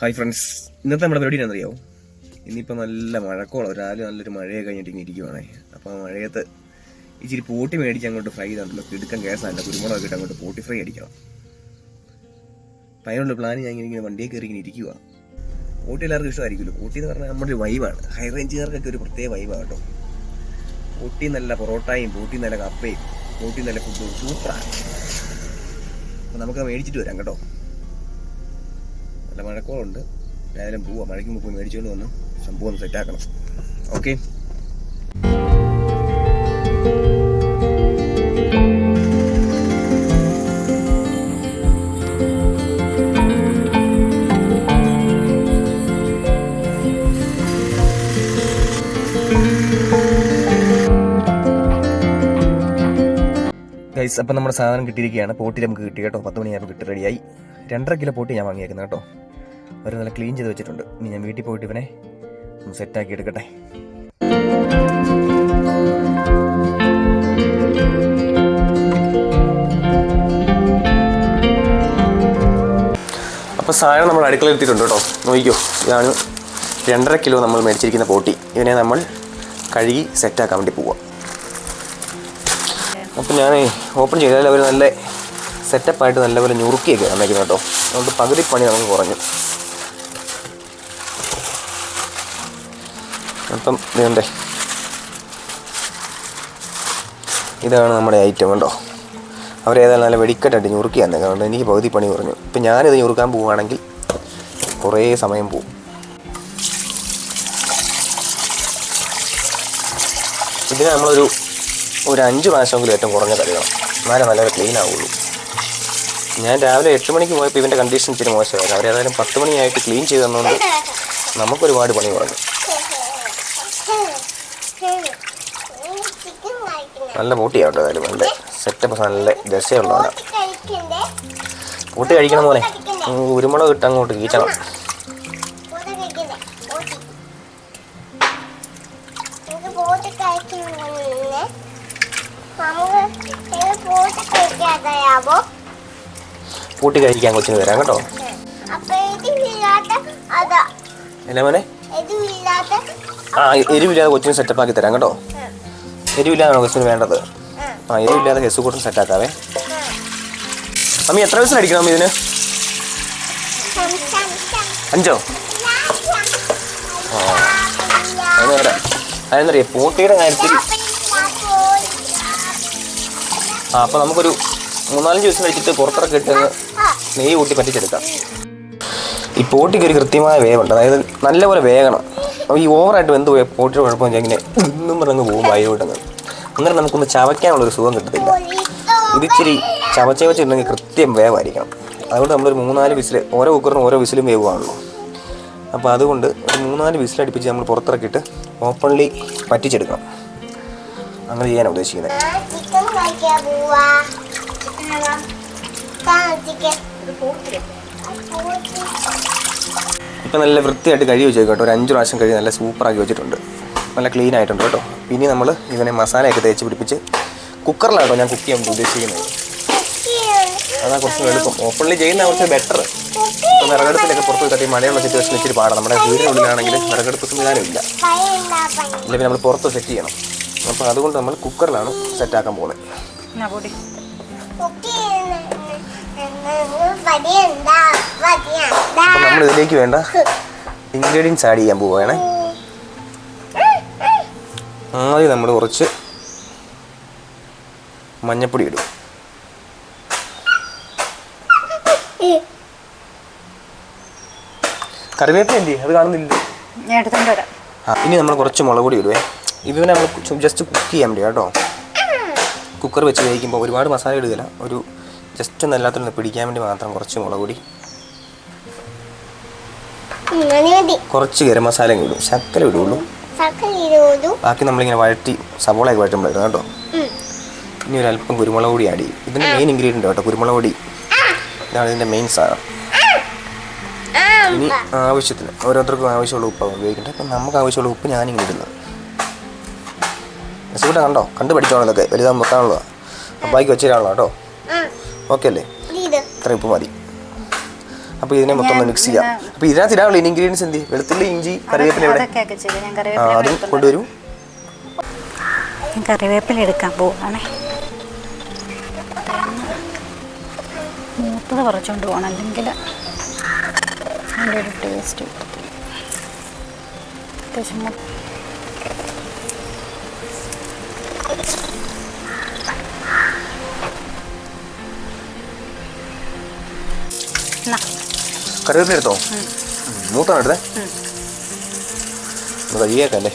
Hi friends ഇന്നത്തെ നമ്മുടെ പരിപാടി എന്നറിയാവോ ഇന്നിപ്പോൾ നല്ല മഴക്കോളം. രാവിലെ നല്ലൊരു മഴയൊക്കെ കഴിഞ്ഞിട്ട് ഇങ്ങനെ ഇരിക്കുവാണേ. അപ്പോൾ ആ മഴയത്ത് ഇച്ചിരി പോട്ടി മേടിച്ച് അങ്ങോട്ട് ഫ്രൈ ചെയ്താണ്ടല്ലോ. കിടുക്കൻ കേസല്ല കുരുമുളകൊക്കെ ഇട്ട് അങ്ങോട്ട് പോട്ടി ഫ്രൈ അടിക്കണം. അപ്പം പ്ലാൻ ഞാൻ ഇങ്ങനെ വണ്ടിയെ കയറി ഇങ്ങനെ ഇരിക്കുക പോട്ടി എല്ലാവർക്കും ഇഷ്ടമായിരിക്കുമല്ലോ. പോട്ടി എന്ന് പറഞ്ഞാൽ നമ്മുടെ ഒരു വൈബാണ് ഹൈ റേഞ്ചുകാർക്കൊക്കെ ഒരു പ്രത്യേക വൈബാണ് കേട്ടോ. പോട്ടി നല്ല പൊറോട്ടയും പോട്ടി നല്ല കപ്പയും പോട്ടി നല്ല ഫുഡും സൂപ്പറാണ് അപ്പോൾ നമുക്ക് മേടിച്ചിട്ട് വരാം കേട്ടോ. നല്ല മഴക്കോളുണ്ട്. ഏതായാലും പോവാ. മഴയ്ക്ക് മുമ്പ് മേടിച്ചുകൊണ്ട് വന്ന് സംഭവം ഒന്ന് സെറ്റാക്കണം. ഓക്കെ? അപ്പം നമ്മുടെ സാധനം കിട്ടിയിരിക്കുകയാണ്. പോട്ടി നമുക്ക് കിട്ടി കേട്ടോ. പത്ത് മണിയാകുമ്പോൾ കിട്ടി റെഡിയായി. രണ്ടര കിലോ പോട്ടി ഞാൻ വാങ്ങിയേക്കുന്നത് കേട്ടോ. ഒരു നല്ല ക്ലീൻ ചെയ്ത് വെച്ചിട്ടുണ്ട്. ഇനി ഞാൻ വീട്ടിൽ പോയിട്ട് ഇവനെ ഒന്ന് സെറ്റാക്കി എടുക്കട്ടെ. അപ്പോൾ സാധനം നമ്മൾ അടുക്കളയിൽ എത്തിയിട്ടുണ്ട് കേട്ടോ. നോക്കിക്കോ. ഇതാണ് രണ്ടര കിലോ നമ്മൾ മേടിച്ചിരിക്കുന്ന പോട്ടി. ഇതിനെ നമ്മൾ കഴുകി സെറ്റാക്കാൻ വേണ്ടി പോവാം. അപ്പം ഞാൻ ഓപ്പൺ ചെയ്താൽ അവർ നല്ല സെറ്റപ്പായിട്ട് നല്ലപോലെ ഞുറുക്കിയൊക്കെ വന്നേക്കുന്നത് കേട്ടോ. അതുകൊണ്ട് പകുതി പണി നമുക്ക് കുറഞ്ഞു. അപ്പം ഇതുണ്ടേ. ഇതാണ് നമ്മുടെ ഐറ്റം കണ്ടോ? അവരേതായാലും നല്ല വെടിക്കെട്ടായിട്ട് ഞുറുക്കിയാൽ കാരണം എനിക്ക് പകുതി പണി കുറഞ്ഞു. ഇപ്പം ഞാനിത് ഞുറുക്കാൻ പോവുകയാണെങ്കിൽ കുറേ സമയം പോവും. ഇതിന് നമ്മളൊരു ഒരു അഞ്ച് പ്രാവശ്യമെങ്കിലും ഏറ്റവും കുറഞ്ഞ കഴിയണം എന്നാലേ നല്ല ക്ലീൻ ആവുള്ളൂ. ഞാൻ രാവിലെ എട്ട് മണിക്ക് പോയപ്പോൾ ഇവന്റെ കണ്ടീഷൻ ഇച്ചിരി മോശമായിരുന്നു. അവരേതായാലും പത്ത് മണിയായിട്ട് ക്ലീൻ ചെയ്ത് തന്നുകൊണ്ട് നമുക്കൊരുപാട് പണി കുറഞ്ഞു ചിക്കൻ കഴിക്കണേ നല്ല പൂട്ടിയാണ് ഏതായാലും നല്ല സെറ്റപ്പ് നല്ല ദശയുള്ളതാണ് പൂട്ടി കഴിക്കണം പോലെ കുരുമുളക് ഇട്ട് അങ്ങോട്ട് കീച്ചണം പൂട്ടി കഴിക്കാൻ കൊച്ചിന് തരാം കേട്ടോ. എന്നാ മോനെ. ആ എരിവില്ലാതെ കൊച്ചിന് സെറ്റപ്പ് ആക്കി തരാം കേട്ടോ. എരിവില്ലാതാണോ കൊച്ചിന് വേണ്ടത്. ആ. എരിവില്ലാതെ ഹെസ് കൂട്ടം സെറ്റാക്കാവേ അമ്മി എത്ര ദിവസം അടിക്കണം അമ്മ ഇതിന്? അഞ്ചോ? ആ. അതെന്നറിയാം പൂട്ടിയുടെ കാര്യത്തിൽ ആ അപ്പോൾ നമുക്കൊരു മൂന്നാലഞ്ച് ദിവസം കഴിച്ചിട്ട് പുറത്തിറക്കി ഇട്ട് നെയ്യ് കൂട്ടി പറ്റിച്ചെടുക്കാം. ഈ പോട്ടിക്ക് ഒരു കൃത്യമായ വേവുണ്ട്. അതായത് നല്ലപോലെ വേഗണം ഈ ഓവറായിട്ട് വെന്ത് പോയ പോട്ടിയുടെ കുഴപ്പം വെച്ചാൽ ഇങ്ങനെ ഇന്നും പറഞ്ഞങ്ങ് പോകും വായുവിട്ടങ്ങ് അന്നേരം നമുക്കൊന്ന് ചവയ്ക്കാനുള്ളൊരു സുഖം കിട്ടത്തില്ല. ഇതിച്ചിരി ചവച്ച വെച്ചിട്ടുണ്ടെങ്കിൽ കൃത്യം വേവായിരിക്കണം. അതുകൊണ്ട് നമ്മളൊരു മൂന്നാൽ വിസിൽ ഓരോ കുക്കറിനും ഓരോ വിസിലും വേവുകയാണല്ലോ. അപ്പോൾ അതുകൊണ്ട് ഒരു മൂന്നാൽ വിസിലടുപ്പിച്ച് നമ്മൾ പുറത്തിറക്കിയിട്ട് ഓപ്പൺലി പറ്റിച്ചെടുക്കണം അങ്ങനെ ചെയ്യാനാണ് ഉദ്ദേശിക്കുന്നത്. ചിക്കൻ ഇപ്പം നല്ല വൃത്തിയായിട്ട് കഴുകി വെച്ചേക്കും കേട്ടോ. ഒരു അഞ്ച് പ്രാവശ്യം കഴുകി നല്ല സൂപ്പറാക്കി വെച്ചിട്ടുണ്ട്. നല്ല ക്ലീൻ ആയിട്ടുണ്ട് കേട്ടോ. ഇനി നമ്മൾ ഇവനെ മസാലയൊക്കെ തേച്ച് പിടിപ്പിച്ച് കുക്കറിലാട്ടോ ഞാൻ കുക്ക് ചെയ്യാൻ ഉദ്ദേശിക്കുന്നത്. അതാ കുറച്ച് എളുപ്പം ഓപ്പൺലി ചെയ്യുന്ന കുറച്ച് ബെറ്റർ ഇപ്പോൾ വിറകടുപ്പിലൊക്കെ പുറത്ത് തട്ടി മഴയുള്ള സിറ്റുവേഷൻ ഇച്ചിരി പാടാം. നമ്മുടെ വീടിനുള്ളിലാണെങ്കിൽ വിറകടുപ്പ് സംവിധാനം ഇല്ല. ഇല്ലെങ്കിൽ നമ്മൾ പുറത്ത് സെറ്റ് ചെയ്യണം. അപ്പോൾ അതുകൊണ്ട് നമ്മൾ കുക്കറിലാണ് സെറ്റാക്കാൻ പോകുന്നത് നമ്മൾ ഇതിലേക്ക് വേണ്ട ഇൻഗ്രീഡിയൻസ് ആഡ് ചെയ്യാൻ പോവുകയാണേ. ആദ്യം നമ്മൾ കുറച്ച് മഞ്ഞപ്പൊടി ഇടും. കറിവേപ്പില എന്തി അത് കാണുന്നില്ല? ഇനി നമ്മൾ കുറച്ച് മുളക് പൊടി ഇടുവേ. ഇവനെ നമ്മൾ ജസ്റ്റ് കുക്ക് ചെയ്യാൻ വേണ്ടി കേട്ടോ. കുക്കർ വെച്ച് വേവിക്കുമ്പോൾ ഒരുപാട് മസാല ഇടുകയില്ല. ഒരു ജസ്റ്റ് ഒന്ന് എല്ലാത്തിനും പിടിക്കാൻ വേണ്ടി മാത്രം കുറച്ച് മുളക് പൊടി. കുറച്ച് ഗരം മസാല ഇടും. ശക്കല ഇടുള്ളൂ. ബാക്കി നമ്മളിങ്ങനെ വഴറ്റി സവോളയൊക്കെ വഴറ്റുമ്പോഴായിരുന്നു കേട്ടോ. ഇനി ഒരു അല്പം കുരുമുളക് പൊടി ആഡ് ചെയ്യും. ഇതിന്റെ മെയിൻ ഇൻഗ്രീഡിയന്റ് കേട്ടോ കുരുമുളക് പൊടി. ഇതാണ് ഇതിന്റെ മെയിൻ സാധനം. ഇനി ആവശ്യത്തിന് ഓരോരുത്തർക്കും ആവശ്യമുള്ള ഉപ്പാണ് ഉപയോഗിക്കേണ്ടത്. അപ്പം നമുക്ക് ആവശ്യമുള്ള ഉപ്പ് ഞാനിങ്ങനെ ഇടുന്നത്. രസകൂട്ടം കണ്ടോ? കണ്ടു പഠിച്ചോണം ഇതൊക്കെ. വലുതാകുമ്പോൾ വെക്കാനുള്ളതാണ് അപ്പായിക്ക് വെച്ചിട്ടാണല്ലോ കേട്ടോ. ഓക്കെ അല്ലേ? ഇത്. ഇത്ര ഉപ്പ് മതി. അപ്പോൾ ഇതിനെ മൊത്തം ഒന്ന് മിക്സ് ചെയ്യാം. അപ്പോൾ ഇതിനകത്ത് ഇടാനുള്ള ഇൻഗ്രീഡിയൻസ് എന്ത്? വെളുത്തുള്ളി ഇഞ്ചി കറിവേപ്പില ഇവിടെ ആ അതും കൊണ്ടുവരൂ. കറിവേപ്പില എടുക്കാൻ പോവാണേ മൂത്തത് കുറച്ചുകൊണ്ട് പോകണം അല്ലെങ്കിൽ അതിന്റെ ഒരു ടേസ്റ്റ് അത്യാവശ്യം കറിവേപ്പില എടുത്തോ? മൂത്താണ് എടുത്തേ. കഴിയേക്കല്ലേ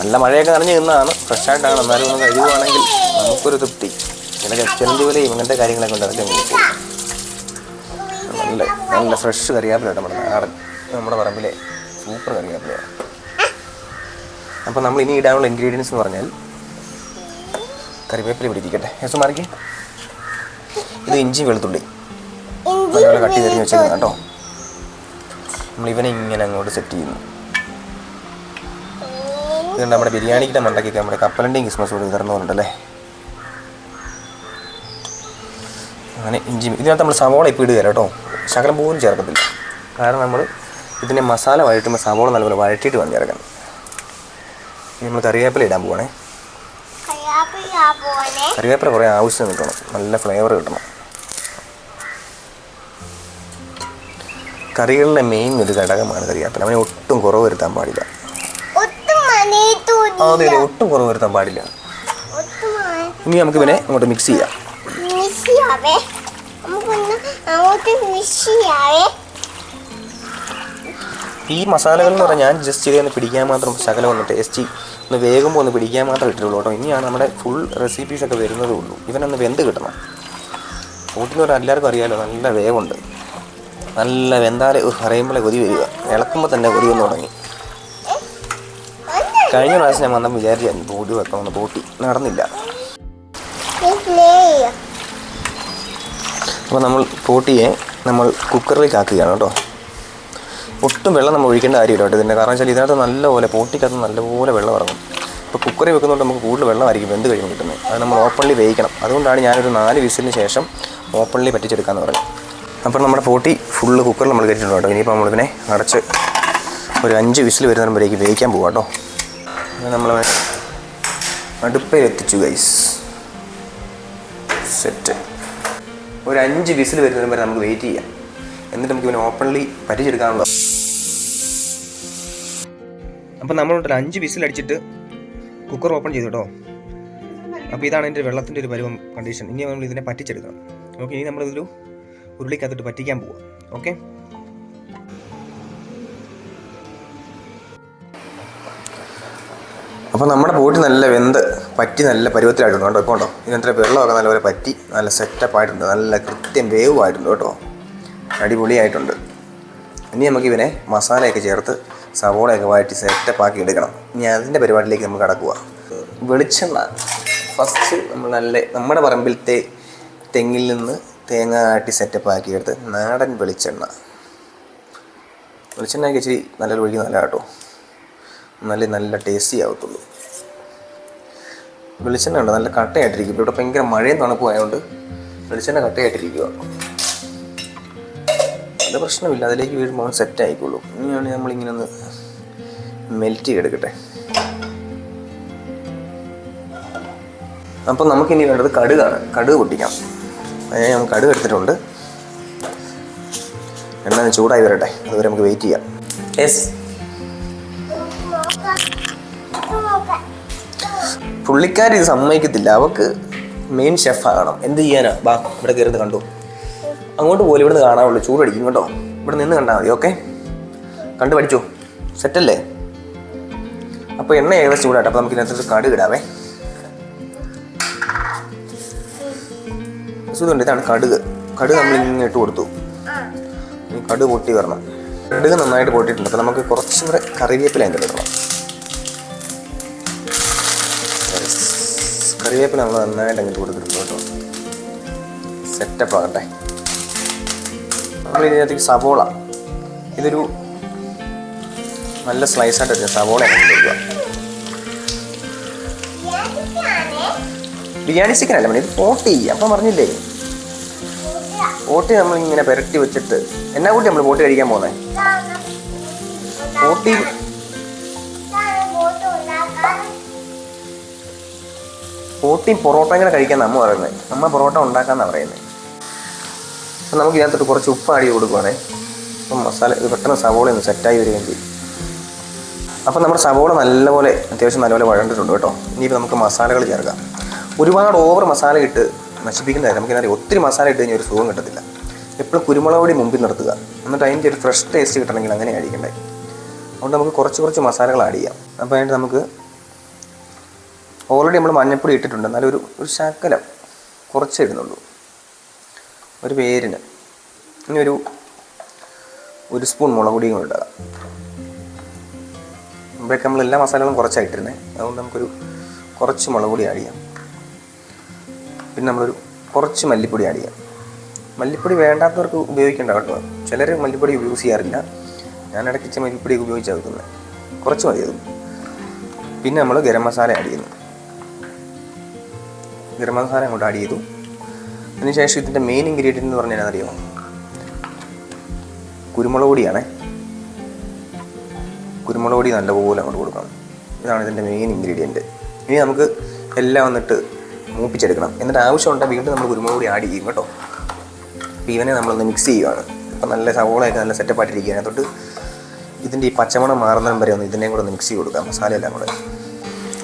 നല്ല മഴയൊക്കെ നനഞ്ഞ് നിന്നതാണ്. ഫ്രഷ് ആയിട്ടാണ് എന്നാലും ഒന്ന് കഴിയുവാണെങ്കിൽ നമുക്കൊരു തൃപ്തി. ഇങ്ങനെ ചെലഞ്ച് പോലെയും അങ്ങനത്തെ കാര്യങ്ങളൊക്കെ ഉണ്ട്. അതൊക്കെ നല്ല നല്ല ഫ്രഷ് കറിയാപ്പിലാണ് നമ്മുടെ നാടൻ നമ്മുടെ പറമ്പിലെ സൂപ്പർ കറിയാപ്പിലാണ് അപ്പോൾ നമ്മൾ ഇനി ഇടാനുള്ള ഇൻഗ്രീഡിയൻസ് എന്ന് പറഞ്ഞാൽ കറിവേപ്പില പിടിക്കട്ടെ യേശു മാറിക്കേ ഇത് ഇഞ്ചി വെളുത്തുള്ളി. നല്ലപോലെ കട്ടി തിരിഞ്ഞ് വെച്ചേക്കുന്നത് കേട്ടോ നമ്മൾ ഇവനെ ഇങ്ങനെ അങ്ങോട്ട് സെറ്റ് ചെയ്യുന്നു. ഇതുണ്ട് നമ്മുടെ ബിരിയാണിക്കിന്റെ മണ്ടക്കൊക്കെ നമ്മുടെ കപ്പലിന്റെയും ക്രിസ്മസ് കൂടി പറഞ്ഞിട്ടല്ലേ അങ്ങനെ ഇഞ്ചി ഇതിനകത്ത് നമ്മൾ സവോള ഇപ്പോൾ ഇടുക കേട്ടോ. ശകലം പോലും ചേർക്കത്തില്ല. കാരണം നമ്മൾ ഇതിനെ മസാല വഴറ്റുമ്പോൾ സവോള നല്ലപോലെ വഴറ്റിയിട്ട് വേണം ചേർക്കാൻ. നമ്മൾ കറിവേപ്പില ഇടാൻ പോവാണേ. കറിവേപ്പില കുറേ ആവശ്യം കിട്ടണം. നല്ല ഫ്ലേവർ കിട്ടണം. കറികളിലെ മെയിൻ ഒരു ഘടകമാണ് കറിവേപ്പില അവനെ ഒട്ടും കുറവ് വരുത്താൻ പാടില്ല. അതെ അതെ ഒട്ടും കുറവ് വരുത്താൻ പാടില്ല. ഇനി നമുക്ക് ഇവനെ അങ്ങോട്ട് മിക്സ് ചെയ്യാം ഈ മസാലകൾ എന്ന് പറഞ്ഞാൽ ഞാൻ ജസ്റ്റ് ഇതൊന്ന് പിടിക്കാൻ മാത്രം ശകലം ഒന്ന് ടേസ്റ്റ് ഒന്ന് വേഗമ്പോൾ ഒന്ന് പിടിക്കാൻ മാത്രം ഇട്ടിട്ടുള്ളൂ കേട്ടോ. ഇനിയാണ് നമ്മുടെ ഫുൾ റെസിപ്പീസൊക്കെ വരുന്നതേ ഉള്ളൂ. ഇവനൊന്ന് വെന്ത് കിട്ടണം. കൂട്ടിന് പറഞ്ഞാൽ എല്ലാവർക്കും അറിയാമല്ലോ നല്ല വേവുണ്ട്. നല്ല വെന്താല പറയുമ്പോഴേ കൊതി വരിക. ഇളക്കുമ്പോൾ തന്നെ കൊതി വന്ന് തുടങ്ങി. കഴിഞ്ഞ പ്രാവശ്യം ഞാൻ വന്നപ്പോൾ വിചാരിച്ചായിരുന്നു ബോട്ടി വെക്കണമെന്ന് ബോട്ടി നടന്നില്ല. അപ്പോൾ നമ്മൾ പോട്ടിയെ നമ്മൾ കുക്കറിലേക്ക് ആക്കുകയാണ് കേട്ടോ. ഒട്ടും വെള്ളം നമ്മൾ ഒഴിക്കേണ്ട കാര്യമില്ല കേട്ടോ ഇതിന്റെ. കാരണം വെച്ചാൽ ഇതിനകത്ത് നല്ലപോലെ പോട്ടിക്കകത്ത് നല്ലപോലെ വെള്ളം ഇറങ്ങും. ഇപ്പോൾ കുക്കറിൽ വെക്കുന്നതുകൊണ്ട് നമുക്ക് കൂടുതൽ വെള്ളമായിരിക്കും വെന്ത് കഴിയുമ്പോൾ കിട്ടുന്നത്. അത് നമ്മൾ ഓപ്പൺലി വേവിക്കണം. അതുകൊണ്ടാണ് ഞാനൊരു നാല് വിസിലിന് ശേഷം ഓപ്പൺലി പറ്റിച്ചെടുക്കാമെന്ന് പറഞ്ഞത്. അപ്പോൾ നമ്മുടെ പോട്ടി ഫുള്ള് കുക്കറിൽ നമ്മൾ കയറ്റിട്ടുണ്ട് കേട്ടോ. ഇനിയിപ്പോൾ നമ്മളിതിനെ അടച്ച് ഒരു അഞ്ച് വിസിൽ വരുന്നവരേക്ക് വേവിക്കാൻ പോകാം കേട്ടോ. നമ്മൾ അടുപ്പയിൽ എത്തിച്ചു ഗൈസ് സെറ്റ് ഒരു അഞ്ച് വിസിൽ വരുന്നതിന് വരെ നമുക്ക് വെയിറ്റ് ചെയ്യാം. എന്നിട്ട് നമുക്ക് ഇവനെ ഓപ്പൺലി പരിചയെടുക്കാനുള്ള അപ്പം നമ്മളുണ്ടല്ലോ അഞ്ച് വിസിൽ അടിച്ചിട്ട് കുക്കർ ഓപ്പൺ ചെയ്തു കേട്ടോ. അപ്പോൾ ഇതാണ് എന്റെ വെള്ളത്തിന്റെ ഒരു പരിവം കണ്ടീഷൻ ഇനി നമ്മൾ ഇതിനെ പറ്റിച്ചെടുക്കണം. ഓക്കെ ഇനി നമ്മളിതൊരു ഉരുളിക്കകത്തിട്ട് പറ്റിക്കാൻ പോവുക ഓക്കെ അപ്പോൾ നമ്മുടെ പോട്ടി നല്ല വെന്ത് പറ്റി നല്ല പരുവത്തിലായിട്ടുണ്ട് കേട്ടോ ഇപ്പോൾ ഉണ്ടോ ഇതിനകത്തെ വെള്ളമൊക്കെ നല്ലപോലെ പറ്റി നല്ല സെറ്റപ്പ് ആയിട്ടുണ്ട് നല്ല കൃത്യം വേവ് ആയിട്ടുണ്ട് കേട്ടോ. അടിപൊളിയായിട്ടുണ്ട്. ഇനി നമുക്ക് ഇവനെ മസാലയൊക്കെ ചേർത്ത് സവോളയൊക്കെ വഴറ്റി സെറ്റപ്പ് ആക്കി എടുക്കണം. ഇനി അതിന്റെ പരിപാടിയിലേക്ക് നമുക്ക് കടക്കുക വെളിച്ചെണ്ണ. ഫസ്റ്റ് നമ്മൾ നല്ല നമ്മുടെ പറമ്പിലത്തെ തെങ്ങിൽ നിന്ന് തേങ്ങ ആട്ടി സെറ്റപ്പ് ആക്കിയെടുത്ത് നാടൻ വെളിച്ചെണ്ണ. വെളിച്ചെണ്ണയൊക്കെ ഇച്ചിരി നല്ല ഒഴുകി നല്ല കേട്ടോ നല്ല നല്ല ടേസ്റ്റി ആവത്തുള്ളൂ. വെളിച്ചെണ്ണ ഉണ്ട്? നല്ല കട്ടയായിട്ടിരിക്കും ഇവിടെ ഭയങ്കര മഴയും തണുപ്പും ആയതുകൊണ്ട് വെളിച്ചെണ്ണ കട്ടയായിട്ടിരിക്കുക അത് പ്രശ്നമില്ല. അതിലേക്ക് വീഴുമ്പോൾ സെറ്റ് ആയിക്കോളൂ. ഇനിയാണ് നമ്മളിങ്ങനെ ഒന്ന് മെൽറ്റ് ചെയ്തെടുക്കട്ടെ. അപ്പം നമുക്കിനി വേണ്ടത് കടുകാണ്. കടുക് പൊട്ടിക്കാം. അതിനായി നമുക്ക് കടുക് എടുത്തിട്ടുണ്ട്. എണ്ണ ചൂടായി വരട്ടെ. അതുവരെ നമുക്ക് വെയിറ്റ് ചെയ്യാം. യെസ് പുള്ളിക്കാരി ഇത് സമ്മതിക്കത്തില്ല. അവക്ക് മെയിൻ ഷെഫ് ആകണം. എന്ത് ചെയ്യാനാ? ബാ ഇവിടെ കയറുന്നത് കണ്ടു. അങ്ങോട്ട് പോലും ഇവിടുന്ന് കാണാവുള്ളൂ ചൂടടിക്കും കേട്ടോ. ഇവിടെ നിന്ന് കണ്ടാൽ മതി ഓക്കെ കണ്ടു പഠിച്ചു. സെറ്റല്ലേ അപ്പോൾ എണ്ണ ഏകദേശം ചൂടാട്ടെ. അപ്പോൾ നമുക്ക് ഇതിനകത്ത് കടുക് സുഖമുണ്ട് ഇതാണ് കടുക്. കടുക് നമ്മൾ ഇങ്ങനെ ഇട്ട് കൊടുത്തു. കടുക് പൊട്ടി വരണം. കടുക് നന്നായിട്ട് പൊട്ടിയിട്ടുണ്ട്. അപ്പോൾ നമുക്ക് കുറച്ചും കൂടെ കറിവേപ്പില അതിന്റെ ഇടണം. കറിവേപ്പില നമ്മൾ നന്നായിട്ട് അങ്ങോട്ട് കൊടുത്തിട്ടുണ്ട് കേട്ടോ. സെറ്റപ്പ് ആകട്ടെ. നമ്മൾ ഇതിനകത്തേക്ക് സവോള. ഇതൊരു നല്ല സ്ലൈസ് ആയിട്ട് എടുക്കുക സവോള കൊടുക്കുക ബിരിയാണി ചിക്കൻ അല്ല? മണി ഇത് പോട്ടി അപ്പം പറഞ്ഞില്ലേ? പോട്ടി നമ്മൾ ഇങ്ങനെ പുരട്ടി വെച്ചിട്ട്. എന്നാ കൂട്ടി നമ്മൾ ബോട്ടി കഴിക്കാൻ പോകുന്നത് ഓട്ടി പോട്ടിയും പൊറോട്ടയും കൂടെ കഴിക്കാൻ നമ്മ പറയുന്നത് നമ്മ പൊറോട്ട ഉണ്ടാക്കാന്നാണ് പറയുന്നത് അപ്പം നമുക്ക് ഇതിനകത്തോട്ട് കുറച്ച് ഉപ്പ് ആടി കൊടുക്കുവാണേ. അപ്പം മസാല ഇത് പെട്ടെന്ന് സവോള ഒന്ന് സെറ്റായി വരികയും ചെയ്യും. അപ്പം നമ്മുടെ സവോള നല്ലപോലെ അത്യാവശ്യം നല്ലപോലെ വഴണ്ടിട്ടുണ്ട് കേട്ടോ. ഇനിയിപ്പോൾ നമുക്ക് മസാലകൾ ചേർക്കാം. ഒരുപാട് ഓവർ മസാല ഇട്ട് നശിപ്പിക്കുന്നതായി നമുക്ക് എന്താ ഒത്തിരി മസാല ഇട്ട് കഴിഞ്ഞാൽ ഒരു സുഖം കിട്ടത്തില്ല. എപ്പോഴും കുരുമുളക് പൊടി മുമ്പിൽ നിർത്തുക. എന്നിട്ട് അതിന്റെ ഒരു ഫ്രഷ് ടേസ്റ്റ് കിട്ടണമെങ്കിൽ അങ്ങനെ അടിക്കണ്ടേ അതുകൊണ്ട് നമുക്ക് കുറച്ച് കുറച്ച് മസാലകൾ ആഡ് ചെയ്യാം. അപ്പോൾ അതിന്റെ നമുക്ക് ഓൾറെഡി നമ്മൾ മഞ്ഞപ്പൊടി ഇട്ടിട്ടുണ്ട്. എന്നാലും ഒരു ഒരു ശകലം കുറച്ചേ ഇടുന്നുള്ളൂ. ഒരു പേരിന്. ഇനി ഒരു ഒരു സ്പൂൺ മുളക് പൊടിയും കൂടെ ഇടാം. മുമ്പേക്ക് നമ്മൾ എല്ലാ മസാലകളും കുറച്ചായിട്ടിരുന്നേ. അതുകൊണ്ട് നമുക്കൊരു കുറച്ച് മുളക് പൊടി ആഡ് ചെയ്യാം. പിന്നെ നമ്മളൊരു കുറച്ച് മല്ലിപ്പൊടി ആഡ് ചെയ്യാം. മല്ലിപ്പൊടി വേണ്ടാത്തവർക്ക് ഉപയോഗിക്കേണ്ട കേട്ടോ. ചിലർ മല്ലിപ്പൊടി യൂസ് ചെയ്യാറില്ല. ഞാൻ ഇടയ്ക്ക് മല്ലിപ്പൊടി ഉപയോഗിച്ചാണ് വെക്കുന്നത് കുറച്ച് മതി പിന്നെ നമ്മൾ ഗരം മസാല ആഡ് ചെയ്യുന്നു. ഗരം മസാല അങ്ങോട്ട് ആഡ് ചെയ്തു. അതിനുശേഷം ഇതിന്റെ മെയിൻ ഇൻഗ്രീഡിയന്റ് എന്ന് പറഞ്ഞാൽ അറിയാമോ കുരുമുളക് പൊടിയാണേ. കുരുമുളക് പൊടി നല്ലപോലെ അങ്ങോട്ട് കൊടുക്കണം. ഇതാണ് ഇതിന്റെ മെയിൻ ഇൻഗ്രീഡിയന്റ് ഇനി നമുക്ക് എല്ലാം വന്നിട്ട് മൂപ്പിച്ചെടുക്കണം. എന്നിട്ട് ആവശ്യമുണ്ടെങ്കിൽ വീണ്ടും നമ്മൾ കുരുമുളക് കൂടി ആഡ് ചെയ്യും കേട്ടോ. അപ്പോൾ ഇവനെ നമ്മളൊന്ന് മിക്സ് ചെയ്യുവാണ്. അപ്പോൾ നല്ല സവോളയൊക്കെ നല്ല സെറ്റപ്പായിട്ടിരിക്കുകയാണ് തൊട്ട് ഇതിന്റെ ഈ പച്ചമണം മാറുന്നതിനും വരെ ഒന്ന് ഇതിനെയും കൂടെ ഒന്ന് മിക്സ് ചെയ്ത് കൊടുക്കാം. മസാലയെല്ലാം കൂടെ.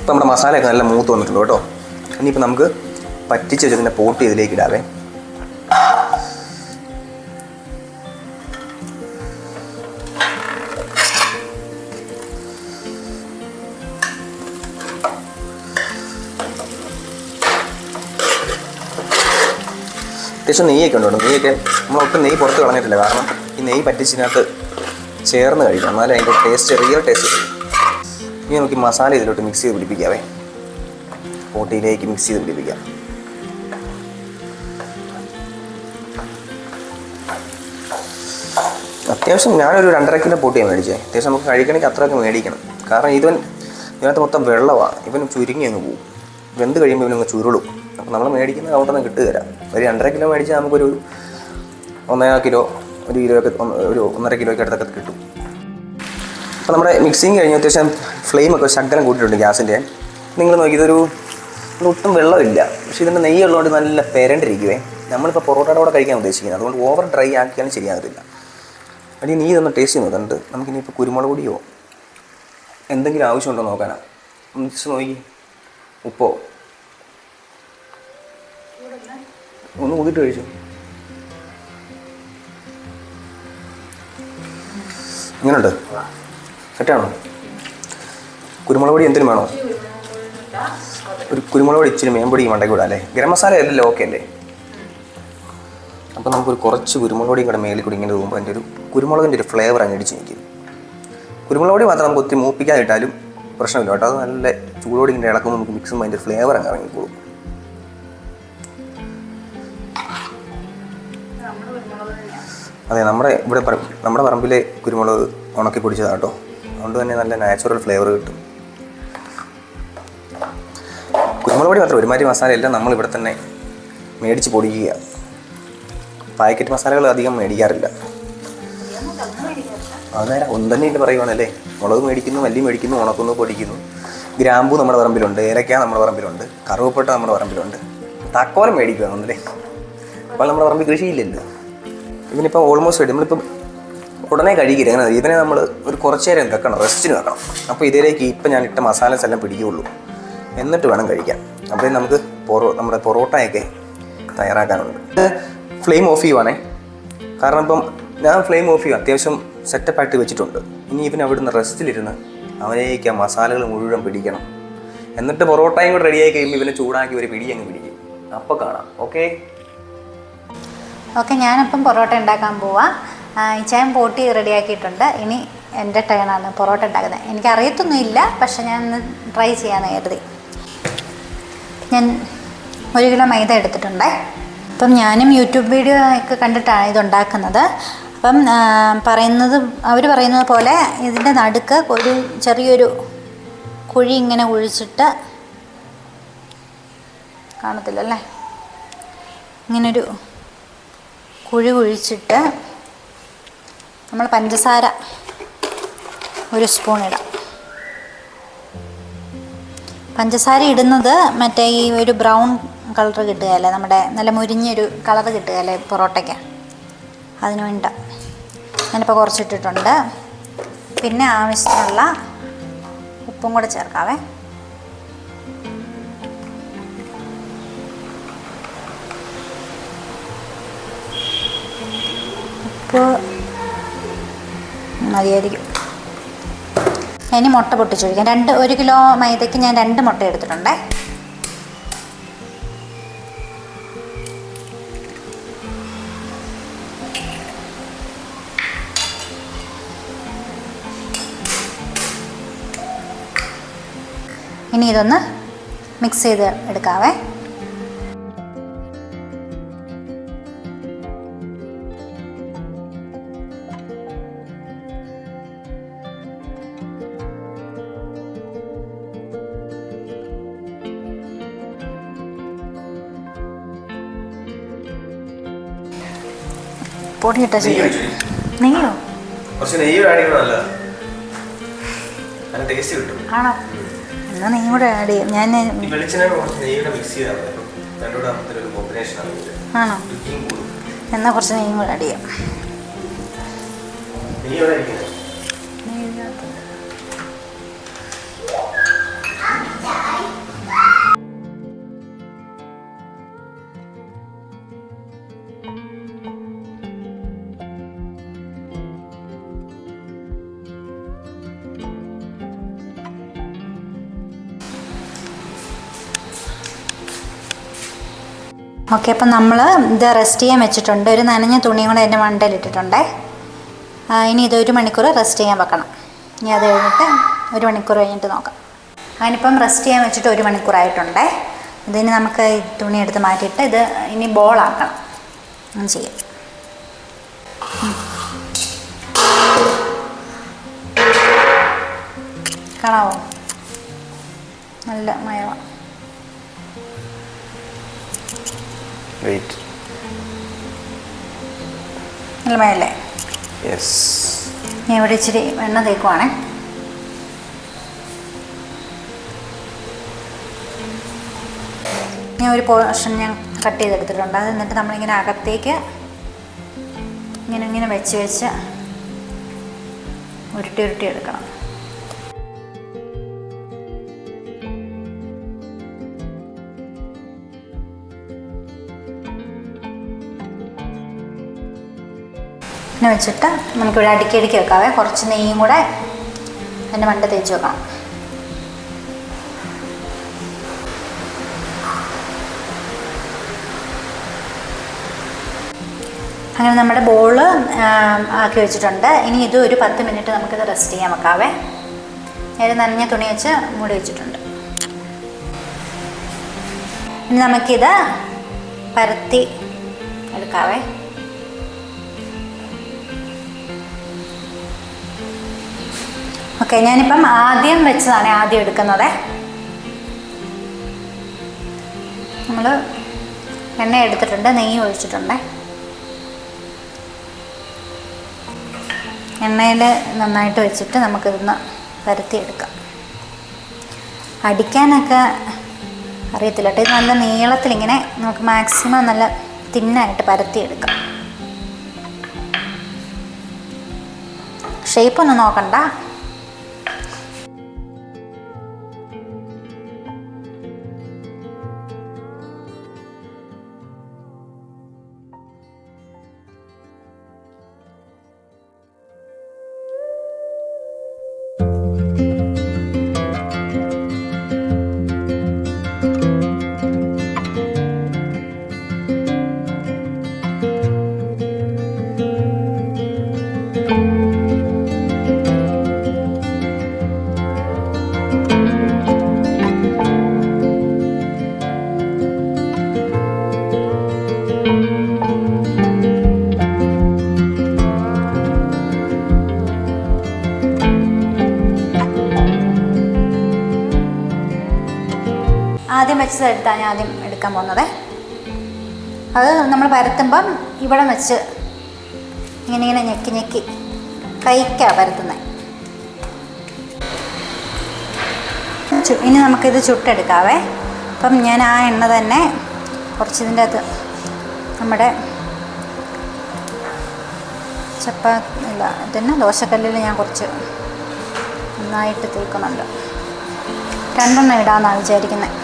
അപ്പോൾ നമ്മുടെ മസാലയൊക്കെ നല്ല മൂത്ത് വന്നിട്ടുണ്ട് കേട്ടോ. ഇനിയിപ്പോൾ നമുക്ക് പറ്റിച്ച് വെച്ചതിന്റെ പോട്ട് ഇതിലേക്ക് ഇടാവേ. അത്യാവശ്യം നെയ്യൊക്കെ ഉണ്ട് നെയ്യൊക്കെ നമ്മളൊട്ടും നെയ്യ് പുറത്ത് കളഞ്ഞിട്ടില്ല. കാരണം ഈ നെയ്യ് പറ്റിച്ചതിനകത്ത് ചേർന്ന് കഴിക്കും എന്നാലും അതിന്റെ ടേസ്റ്റ് റിയൽ ടേസ്റ്റ് കിട്ടും. ഇനി നമുക്ക് മസാല ഇതിലോട്ട് മിക്സ് ചെയ്ത് പിടിപ്പിക്കാവേ. പോട്ടിയിലേക്ക് മിക്സ് ചെയ്ത് പിടിപ്പിക്കാം. അത്യാവശ്യം ഞാനൊരു രണ്ടര കിലോ പൊട്ടിയാണ് മേടിച്ചത് അത്യാവശ്യം നമുക്ക് കഴിക്കണമെങ്കിൽ അത്രയൊക്കെ മേടിക്കണം. കാരണം ഇവൻ ഇതിനകത്ത് മൊത്തം വെള്ളമാണ്. ഇവൻ ചുരുങ്ങി അങ്ങ് പോകും വെന്ത് കഴിയുമ്പോൾ ഇവനങ്ങ് ചുരുളും. അപ്പോൾ നമ്മൾ മേടിക്കുന്ന നിന്ന് കിട്ടുകയില്ല ഒരു രണ്ടര കിലോ മേടിച്ചാൽ നമുക്കൊരു ഒന്നര കിലോ ഒരു കിലോ ഒക്കെ ഒരു ഒന്നര കിലോയ്ക്ക് അടുത്തൊക്കെ കിട്ടും. അപ്പോൾ നമ്മുടെ മിക്സിങ് കഴിഞ്ഞ് അത്യാവശ്യം ഫ്ലെയിമൊക്കെ ശകലം കൂട്ടിയിട്ടുണ്ട് ഗ്യാസിന്റെ നിങ്ങൾ നോക്കി ഇതൊരു ഇത് ഒട്ടും വെള്ളമില്ല. പക്ഷേ ഇതിന്റെ നെയ്യ് ഉള്ളതുകൊണ്ട് നല്ല പെരണ്ടിരിക്കുവേ. നമ്മളിപ്പോൾ പൊറോട്ടയുടെ കൂടെ കഴിക്കാൻ ഉദ്ദേശിക്കുന്നത്. അതുകൊണ്ട് ഓവർ ഡ്രൈ ആക്കിയാലും ശരിയാകത്തില്ല. അടി നീ ഇതൊന്ന് ടേസ്റ്റ് ചെയ്ത് നോക്കുന്നുണ്ട് നമുക്കിനിയിപ്പോൾ കുരുമുളക് പൊടിയോ എന്തെങ്കിലും ആവശ്യമുണ്ടോ നോക്കാനാണ് മിക്സ് നോക്കി. ഉപ്പോ? ഒന്ന് ഊതിട്ട് കഴിച്ചു. ഇങ്ങനെയുണ്ട് സെറ്റാണോ? കുരുമുളക് പൊടി എന്തിനും വേണോ? ഒരു കുരുമുളക് പൊടി ഇച്ചിരി മേമ്പൊടി മണ്ടയ്ക്ക് വിടാം അല്ലേ? ഗരം മസാല അല്ലല്ലോ ഓക്കെ അല്ലേ? അപ്പോൾ നമുക്കൊരു കുറച്ച് കുരുമുളക് പൊടിയും കൂടെ മേലിൽ കൂടി ഇങ്ങനെ പോകുമ്പോൾ അതിന്റെ ഒരു കുരുമുളകിന്റെ ഒരു ഫ്ലേവർ അങ്ങ് അടിച്ച് നിൽക്കും. കുരുമുളക് പൊടി മാത്രം നമുക്ക് ഒത്തിരി മൂപ്പിക്കാതിട്ടാലും പ്രശ്നമില്ല കേട്ടോ. അത് നല്ല ചൂടോടി ഇങ്ങനെ ഇളക്കുമ്പോൾ നമുക്ക് മിക്സും അതിന്റെ ഫ്ലേവർ അങ്ങ് ഇറങ്ങിക്കോളും. അതെ നമ്മുടെ ഇവിടെ നമ്മുടെ പറമ്പിലെ കുരുമുളക് ഉണക്കി പൊടിച്ചതാണ് കേട്ടോ അതുകൊണ്ട് തന്നെ നല്ല നാച്ചുറൽ ഫ്ലേവർ കിട്ടും. കുരുമുളക് പൊടി മാത്രം ഒരുമാതിരി മസാല എല്ലാം നമ്മൾ ഇവിടെ തന്നെ മേടിച്ച് പൊടിക്കുക. പാക്കറ്റ് മസാലകൾ അധികം മേടിക്കാറില്ല. അന്നേരം ഒന്ന് തന്നെ ഇട്ട് പറയുവാണല്ലേ? മുളക് മേടിക്കുന്നു മല്ലി മേടിക്കുന്നു ഉണക്കുന്നു പൊടിക്കുന്നു. ഗ്രാമ്പു നമ്മുടെ പറമ്പിലുണ്ട് ഏലക്ക നമ്മുടെ പറമ്പിലുണ്ട് കറുവപ്പട്ട നമ്മുടെ പറമ്പിലുണ്ട്. തക്കോലം മേടിക്കുക ഒന്നല്ലേ? അപ്പോൾ നമ്മുടെ പറമ്പിൽ കൃഷിയില്ലല്ലോ. ഇവനിപ്പോൾ ഓൾമോസ്റ്റ് റെഡി നമ്മളിപ്പം ഉടനെ കഴുകി അങ്ങനെ ഇതിനെ നമ്മൾ ഒരു കുറച്ച് നേരം വെക്കണം. റെസ്റ്റിന് വെക്കണം. അപ്പോൾ ഇതിലേക്ക് ഇപ്പം ഞാൻ ഇട്ട മസാലസ് എല്ലാം പിടിക്കുകയുള്ളൂ. എന്നിട്ട് വേണം കഴിക്കാൻ. അപ്പോൾ നമുക്ക് പൊറോ നമ്മുടെ പൊറോട്ടയൊക്കെ തയ്യാറാക്കാനുണ്ട്. Flame off ചെയ്യുവാണേ. കാരണം ഇപ്പം ഞാൻ ഫ്ലെയിം ഓഫ് ചെയ്യും അത്യാവശ്യം സെറ്റപ്പായിട്ട് വെച്ചിട്ടുണ്ട്. ഇനി ഇവൻ അവിടുന്ന് റെസ്റ്റിലിരുന്ന് അവനേക്ക് ആ മസാലകൾ മുഴുവൻ പിടിക്കണം. എന്നിട്ട് പൊറോട്ടയും കൂടെ റെഡിയായി കഴിയുമ്പോൾ ഇവനെ ചൂടാക്കി ഒരു പിടി അങ്ങ് പിടിക്കും. അപ്പോൾ കാണാം. ഓക്കെ ഓക്കെ ഞാനിപ്പം പൊറോട്ട ഉണ്ടാക്കാൻ പോവാം. ഇച്ചായം പോട്ടി റെഡിയാക്കിയിട്ടുണ്ട്. ഇനി എന്റെ ടേണാണ് പൊറോട്ട ഉണ്ടാക്കുന്നത്. എനിക്ക് അറിയത്തൊന്നുമില്ല പക്ഷെ ഞാൻ ഒന്ന് ട്രൈ ചെയ്യാമെന്ന് കരുതി. ഞാൻ ഒരു കിലോ മൈദ എടുത്തിട്ടുണ്ടേ. അപ്പം ഞാനും യൂട്യൂബ് വീഡിയോ ഒക്കെ കണ്ടിട്ടാണ് ഇതുണ്ടാക്കുന്നത്. അപ്പം പറയുന്നത് അവർ പറയുന്നത് പോലെ ഇതിന്റെ നടുക്ക് ഒരു ചെറിയൊരു കുഴി ഇങ്ങനെ കുഴിച്ചിട്ട് കാണത്തില്ലല്ലേ? ഇങ്ങനൊരു കുഴി കുഴിച്ചിട്ട് നമ്മൾ പഞ്ചസാര ഒരു സ്പൂൺ ഇടാം. പഞ്ചസാര ഇടുന്നത് മറ്റേ ഈ ഒരു ബ്രൗൺ കളർ കിട്ടുകയല്ലേ? നമ്മുടെ നല്ല മുരിഞ്ഞൊരു കളർ കിട്ടുകയല്ലേ പൊറോട്ടയ്ക്ക്? അതിന് വേണ്ട. ഞാനിപ്പോൾ കുറച്ചിട്ടിട്ടുണ്ട്. പിന്നെ ആവശ്യത്തിനുള്ള ഉപ്പും കൂടെ ചേർക്കാവേ. ഉപ്പ് മതിയായിരിക്കും. ഇനി മുട്ട പൊട്ടിച്ചൊഴിക്കാം. രണ്ട് ഒരു കിലോ മൈദയ്ക്ക് ഞാൻ രണ്ട് മുട്ട എടുത്തിട്ടുണ്ടേ. ഇനി ഇതൊന്ന് മിക്സ് ചെയ്ത് എടുക്കാവേ. നെയ്യ് ചെയ്യും നെയ്യോ കുറച്ച് നെയ്യ് ആഡ് നല്ലതാണ് നല്ല ടേസ്റ്റ് കിട്ടും. ആണോ? എന്നാ നെയ്യും കൂടെ ആഡ് ചെയ്യാം. ഞാൻ ഈ വെളിച്ചെണ്ണ കുറച്ച് നെയ്യുടെ മിക്സ് ചെയ്താൽ രണ്ടുകൂടെ ഒരു കോമ്പിനേഷൻ ആണ്. ആണോ? എന്നാ കുറച്ച് നെയ്യും കൂടെ ആഡ് ചെയ്യാം. നെയ്യ് എവിടെ ഇരിക്കുന്നത് ഓക്കെ അപ്പം നമ്മൾ ഇത് റെസ്റ്റ് ചെയ്യാൻ വെച്ചിട്ടുണ്ട്. ഒരു നനഞ്ഞ തുണിയും കൂടെ എന്റെ മണ്ടയിലിട്ടിട്ടുണ്ടേ ഇനി ഇത് ഒരു മണിക്കൂർ റെസ്റ്റ് ചെയ്യാൻ വെക്കണം. ഇനി അത് കഴിഞ്ഞിട്ട് ഒരു മണിക്കൂർ കഴിഞ്ഞിട്ട് നോക്കാം. അതിനിപ്പം റെസ്റ്റ് ചെയ്യാൻ വെച്ചിട്ട് ഒരു മണിക്കൂറായിട്ടുണ്ടേ ഇതിന് നമുക്ക് തുണി എടുത്ത് മാറ്റിയിട്ട് ഇത് ഇനി ബോളാക്കണം അങ്ങനെ ചെയ്യാം. കാണാവോ നല്ല മയമാണ് വെയിറ്റ് നല്ല മയല്ലേ യെസ് ഞാൻ ഇവിടെ ഇച്ചിരി എണ്ണ തേക്കുവാണേ. ഞാൻ ഒരു പോർഷൻ ഞാൻ കട്ട് ചെയ്തെടുത്തിട്ടുണ്ട്. അത് എന്നിട്ട് നമ്മളിങ്ങനെ അകത്തേക്ക് ഇങ്ങനെ ഇങ്ങനെ വെച്ച് വെച്ച് ഉരുട്ടി ഉരുട്ടി എടുക്കണം. ഇങ്ങനെ വെച്ചിട്ട് നമുക്കിവിടെ അടുക്കി അടുക്കി വെക്കാവേ. കുറച്ച് നെയ്യും കൂടെ അതിന്റെ മണ്ട തേച്ച് വെക്കണം അങ്ങനെ നമ്മുടെ ബോൾ ആക്കി വെച്ചിട്ടുണ്ട്. ഇനി ഇത് ഒരു പത്ത് മിനിറ്റ് നമുക്കിത് റെസ്റ്റ് ചെയ്യാൻ വെക്കാവേ. നേരെ നനഞ്ഞ തുണി വെച്ച് മൂടി വെച്ചിട്ടുണ്ട്. ഇനി നമുക്കിത് പരത്തി എടുക്കാവേ. ഓക്കെ ഞാനിപ്പം ആദ്യം വെച്ചതാണ് ആദ്യം എടുക്കുന്നത്. നമ്മൾ എണ്ണ എടുത്തിട്ടുണ്ട് നെയ്യ് ഒഴിച്ചിട്ടുണ്ട്. എണ്ണയിൽ നന്നായിട്ട് വെച്ചിട്ട് നമുക്കിതൊന്ന് പരത്തിയെടുക്കാം. അടിക്കാനൊക്കെ അറിയത്തില്ല കേട്ടോ ഇത് നല്ല നീളത്തിലിങ്ങനെ നമുക്ക് മാക്സിമം നല്ല തിന്നായിട്ട് പരത്തിയെടുക്കാം. ഷേപ്പൊന്നും നോക്കണ്ട. ആദ്യം എടുത്താണ് ഞാൻ ആദ്യം എടുക്കാൻ പോകുന്നത്. അത് നമ്മൾ പരത്തുമ്പം ഇവിടെ വെച്ച് ഇങ്ങനെ ഇങ്ങനെ ഞെക്കി ഞെക്കി കൈക്കാണ് പരത്തുന്നത് ഇനി നമുക്കിത് ചുട്ടെടുക്കാവേ. അപ്പം ഞാൻ ആ എണ്ണ തന്നെ കുറച്ച് ഇതിന്റെ അകത്ത് നമ്മുടെ ചപ്പാ ഇല്ല ഇതന്നെ ദോശക്കല്ലിൽ ഞാൻ കുറച്ച് നന്നായിട്ട് തേക്കുന്നുണ്ട്. രണ്ടെണ്ണം ഇടാമെന്നാണ് വിചാരിക്കുന്നത്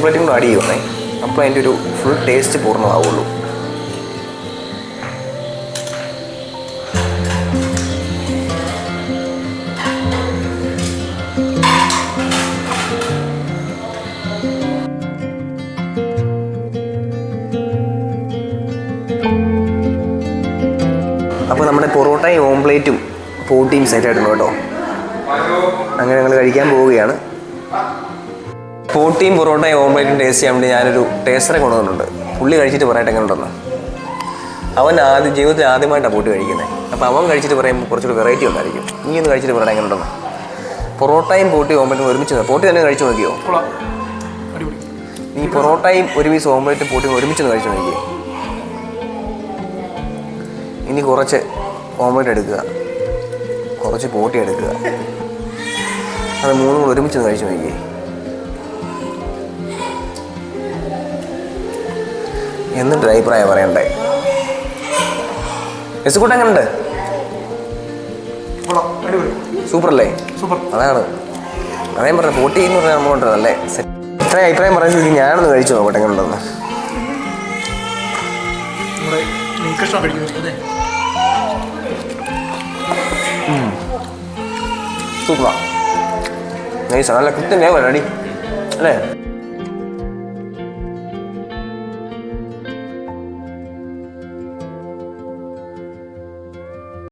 ഓംപ്ലേറ്റും കൂടെ ആഡ് ചെയ്യുന്നേ അപ്പോൾ അതിന്റെ ഒരു ഫുൾ ടേസ്റ്റ് പൂർണമാവുള്ളൂ. അപ്പോൾ നമ്മുടെ പൊറോട്ടയും ഓംപ്ലേറ്റും പോട്ടിയും സെറ്റ് ആയിട്ടുണ്ട് കേട്ടോ. അങ്ങനെ ഞങ്ങൾ കഴിക്കാൻ പോവുകയാണ്. പോട്ടിയും പൊറോട്ടയും ഓംപ്ലേറ്റും ടേസ്റ്റ് ചെയ്യാൻ വേണ്ടി ഞാനൊരു ടേസ്റ്ററെ കൊണ്ടുവന്നിട്ടുണ്ട്. പുള്ളി കഴിച്ചിട്ട് പറയട്ടെ എങ്ങനെ ഉണ്ടെന്ന്. അവൻ ആദ്യം ജീവിതത്തിൽ ആദ്യമായിട്ടാണ് പോട്ടി കഴിക്കുന്നത്. അപ്പോൾ അവൻ കഴിച്ചിട്ട് പറയുമ്പോൾ കുറച്ചൊരു വെറൈറ്റി ഉണ്ടായിരിക്കും. നീ ഒന്ന് കഴിച്ചിട്ട് പറയട്ടെ എങ്ങനെ ഉണ്ടെന്ന്. പൊറോട്ടയും പോട്ടി ഓംപ്ലേറ്റും ഒരുമിച്ച് പോട്ടി തന്നെ കഴിച്ചു നോക്കിയോ? നീ പൊറോട്ടയും ഒരുമിച്ച് ഓംലേറ്റും ഓംപ്ലേറ്റും പോട്ടിയും ഒരുമിച്ച് ഒന്ന് കഴിച്ചു നോക്കിയോ. ഇനി കുറച്ച് ഓംലേറ്റ് എടുക്കുക. കുറച്ച് പോട്ടി എടുക്കുക. അത് മൂന്നും കൂടെ ഒരുമിച്ച് കഴിച്ചു നോക്കിയേ. എന്നിട്ട് അഭിപ്രായം പറയണ്ടേ? എസുകൂട്ടം എങ്ങനെയുണ്ട് സൂപ്പർ അല്ലേ സൂപ്പർ. അതാണ്. അതേ പറഞ്ഞ പോട്ടി എന്ന് പറഞ്ഞാൽ നമ്മളുണ്ട് അല്ലേ? ഇത്ര അഭിപ്രായം പറഞ്ഞ സ്ഥിതിക്ക് ഞാനൊന്ന് കഴിച്ചു നോക്കട്ടെ എങ്ങനെയുണ്ടെന്ന് സൂപ്പറാ. നൈസാ നല്ല കൃത്യം വേഗം അടി. അല്ലേ?